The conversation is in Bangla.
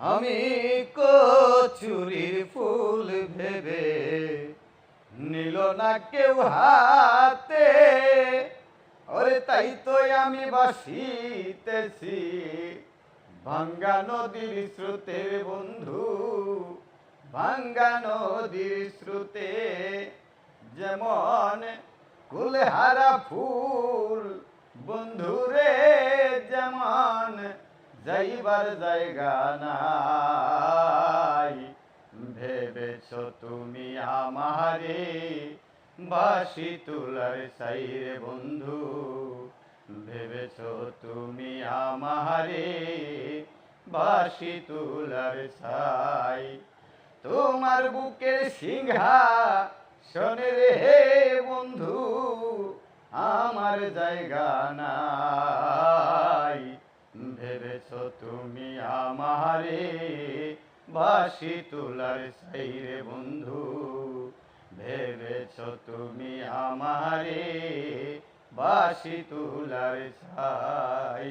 আমি কচুরির ফুল ভেবে নিল না কেউ হাতে। ওরে তাই তো আমি বাসিতেছি ভাঙ্গা নদীর স্রোতে বন্ধু, ভাঙ্গা নদীর স্রোতে যেমন কুলহারা ফুল যাইবার জায়গা নাই। ভেবেছ তুমি আমারে? বাসি তুলার সাইরে বন্ধু। ভেবেছ তুমি আমারে? বাসি তুলার সাই। তোমার বুকের সিংহা শোনে রে বন্ধু, আমার জায়গা ভেবেছ তুমি আমারে বাসি তুলার সাইরে বন্ধু। ভেবেছ তুমি আমারে বাসি তুলার সাই।